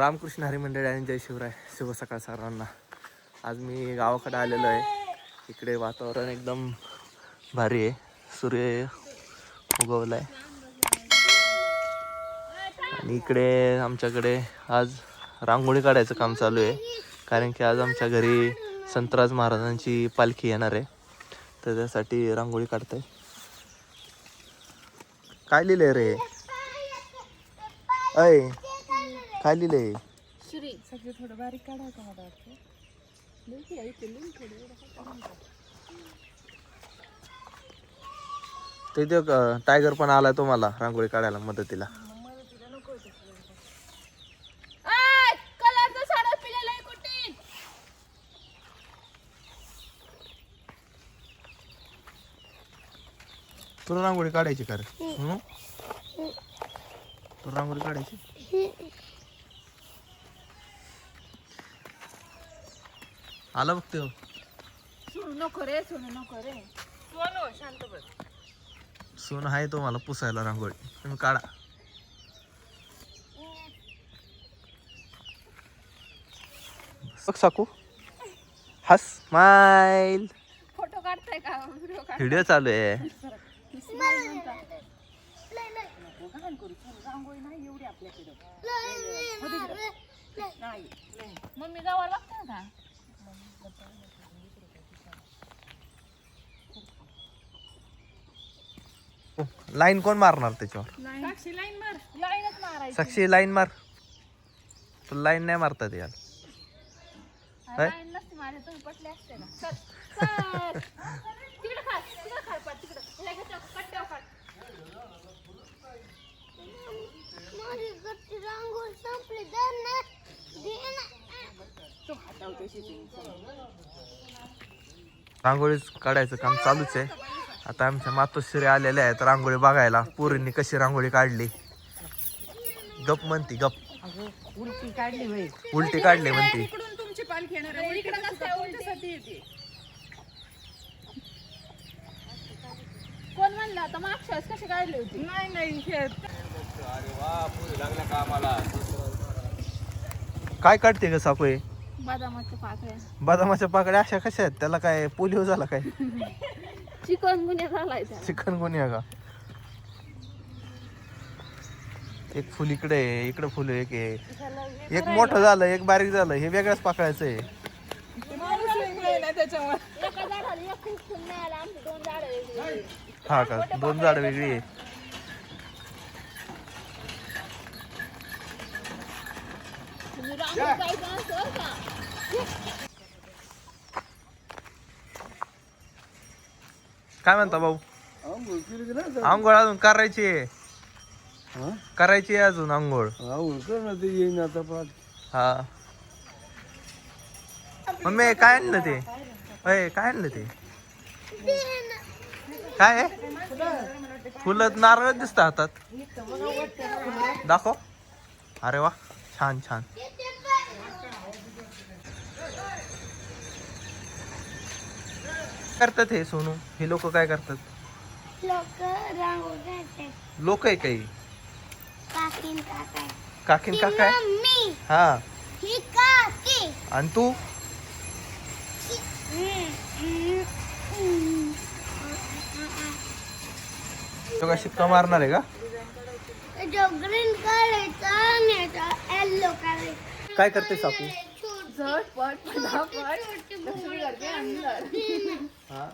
रामकृष्ण हरी मंडळी आणि जय शिवराय. शुभ सकाळ सर्वांना. आज मी गावाकडे आलेलो आहे. इकडे वातावरण एकदम भारी आहे. सूर्य उगवला आहे आणि इकडे आमच्याकडे आज रांगोळी काढायचं काम चालू आहे. कारण की आज आमच्या घरी संतराज महाराजांची पालखी येणार आहे. तर त्यासाठी रांगोळी काढताय. काय लिहिलंय रे? अय काय लिहिलंय श्री. सगळे थोडं बारीक मला वाटतं? ठेवा, एवढं काय काढायचं? ते ते टायगर पण आलाय तुम्हाला रांगोळी काढायला मदतीला. आय, कलरचं साडं पिलेलं आहे कुठे? तुला रांगोळी काढायची का रे हं? तुला रांगोळी काढायची? आला बघ ते. सोनू नको रे सोनू नको रे. सोनू शांत बस. सोन आहे तो मला पुसायला रांगोळी. तुम्ही काढा. बघ साकू. हस स्माइल फोटो काढताय का? व्हिडिओ काढ व्हिडिओ चालू आहे. रांगोळी नाही एवढी आपल्याकडे नाही. मम्मी गावाला बघता का लाईन कोण मारणार त्याच्यावर? साक्षी लाईन मार. लाईनच मारायची. साक्षी लाईन मार. तुला लाईन नाही मारतात यार. काय? लाईन नसते मारे तुम्ही पटले असते ना. चल चल. तिकडे खाल तिकडे खाल पाट तिकडे. लगेच कट्ट्यावर काढ तू हातावते रांगोळी काढायचं काम चालूच आहे. आता आमच्या मातोश्री आलेल्या आहेत रांगोळी बघायला. पोरींनी कशी रांगोळी काढली? गप म्हणती गप. उलटी काढली उलटी काढली म्हणती. इकडून तुमची पालखी येणार आहे. इकडे कसं उलटीसाठी येते. कोण म्हणलं आता? मागच्या वेळेस कशी काढली होती? नाही नाही हे काय काढते ग सापळे? बदामाच्या पाकळ्या. बदामाच्या पाकड्या अशा कशा आहेत? त्याला काय पोलिओ झाला काय? चिकन गुन्हे झालाय त्या चिकन गुन्हा का? एक फुल इकडे आहे इकडे फुल एक आहे. एक मोठं झालं एक बारीक झालं हे वेगळ्याच पाकळ्याचं आहे. एका झाडाला एक खूप फुल मिळालं आमची दोन झाडं वेगळी हा का? दोन झाड वेगळी आहे तुम्ही रांगोळी जायचं असं का काय म्हणता भाऊ? आंघोळ अजून करायची आहे. करायची आहे अजून आंघोळ. हा. मम्मी काय आणलं ते? अय काय आणलं ते? काय आहे? फुलं नारळ दिसत हातात. दाखव. अरे वा छान छान. करतात हे सोनू? हे लोक काय करतात? लोक आहे काही? काकीन काका काकीन काका मम्मी. हा. ही काकी. आणि तू? तो का शिक्का मारणार आहे का? जो ग्रीन काढायचा आणि येल्लो काढायचा काय करते सापू झटपट पटापट. लक्ष्मी करते अंदर हा?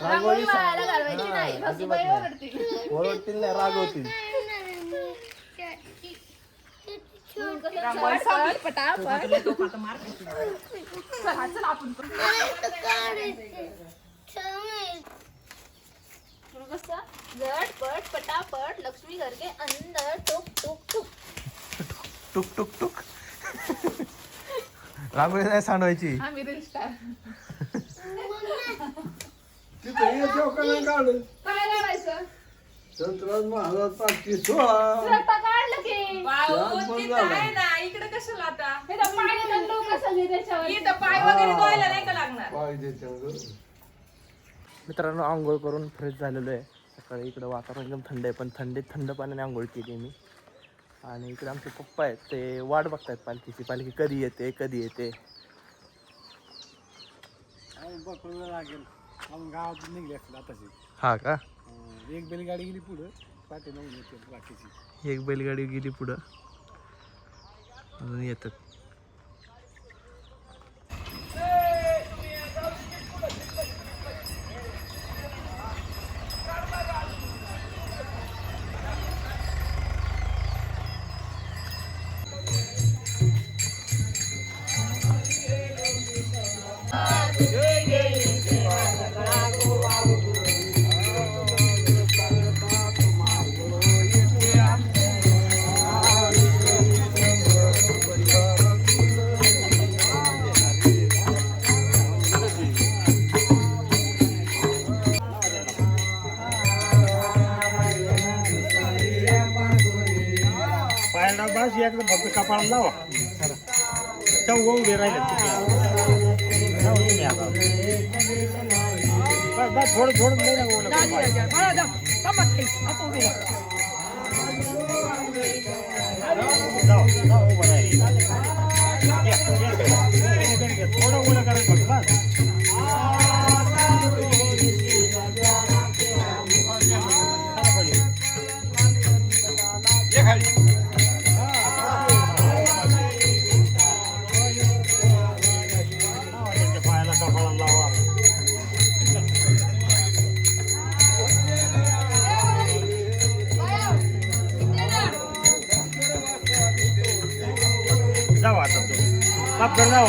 रांगोळी वाळायला घालवायची नाही सासूबाई ओरडतील. ओरडतील नाही रागवतील रांगोळी झटपट पटापट. चला चला आपण पण. सुरू कसं झटपट पटापट. लक्ष्मी करके अंदर टुक टुक टुक. टुक टुक टुक. रांगोळी नाही सांडवायची. आम्ही रील स्टार. काय करायचं रट्टा काढलं की. इकडे कशाला आता? हे तर पाणी दंडू कसं घे त्याच्यावर. इथं पाय वगैरे धुवायला नाही का लागणार? मित्रांनो आंघोळ करून फ्रेश झालेलो आहे. सकाळी इकडं वातावरण एकदम थंड आहे पण थंडीत थंड पाण्याने आंघोळ केली मी. आणि इकडे आमचे पप्पा आहेत ते वाट बघतायत पालखीची. पालखी कधी येते कधी येते. लागेल. आपण गावात निघले असतील आताची हा का? अं, एक बैलगाडी गेली पुढं पाठी नऊ येते बाकीची. एक बैलगाडी गेली पुढं. अजून येतात. ಕಾಸು ಯಾಕಂದ್ರೆ ಮಗು ಕಾಪಾಡಲ್ಲ ಚೌ ಹೋಗಿ ಬೇರೆ થોડું થોડું લઈને जाऊ आता तू पटकन जाऊ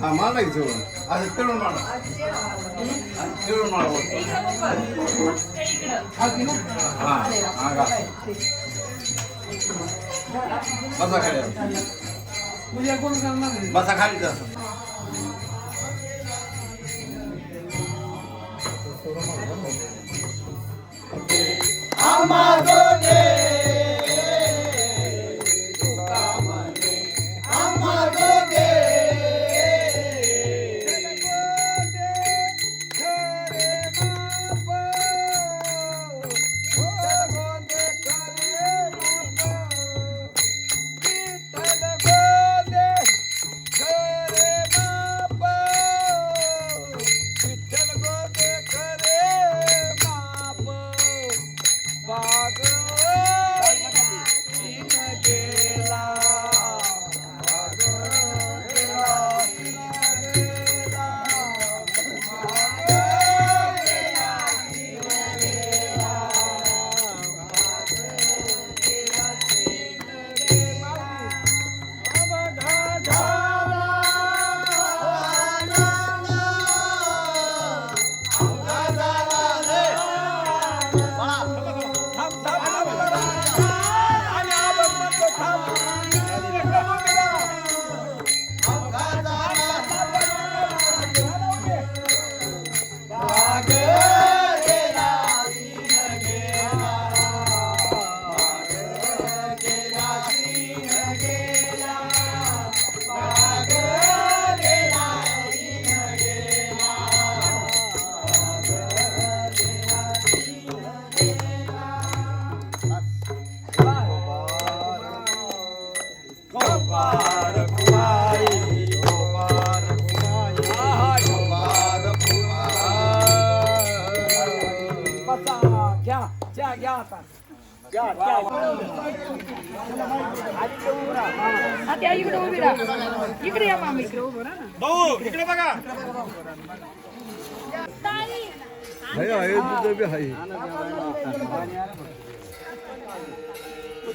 हा मला जवळ. आता तळून मारा. तळून इकडं हा हा का बसा खाली. बसा खाली तसं आता इकडे उभी राहा इकडे या मामा इकडे उभं राहा ना भाऊ इकडे बघा असा असा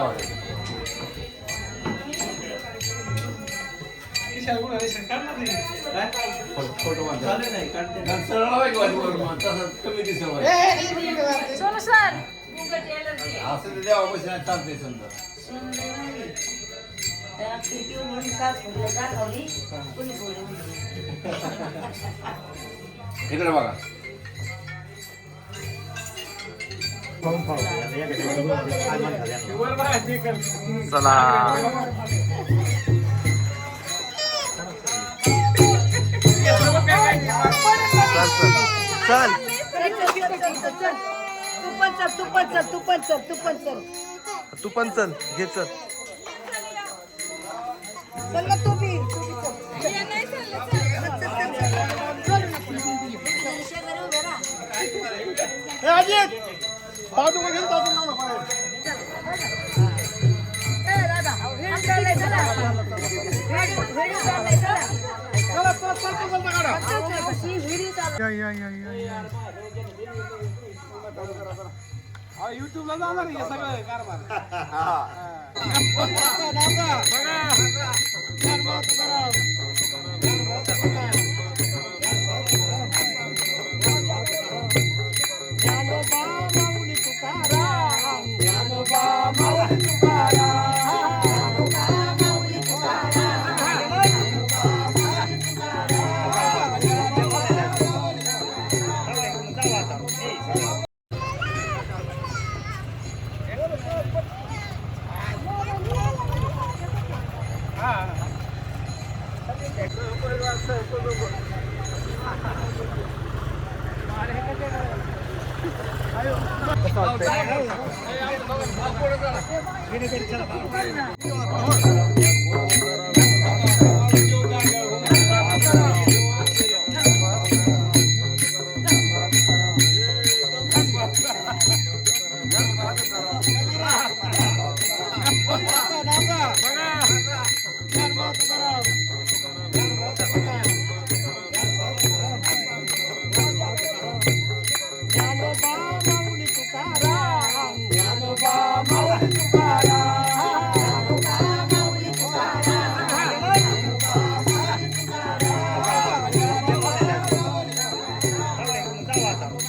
वाटी. सोनू सर असं ते देवा बसल्या चालतंय समजा इकडे बघा पाहून पाहू या घरी. आज मला झाले आता. बघा चला चल चल तू पण चल तू पण चल तू पण चल तू पण चल तू पण चल घे चल चल ना तू बी तू बी चल. ए, अजित! बाजू कडे घे, बाजू लावू नका. चला, चला, चला, तू बोलता काढा. या, या, या, या, या. युट्यूबला जाणार हे सगळं कारभार नाचा, चला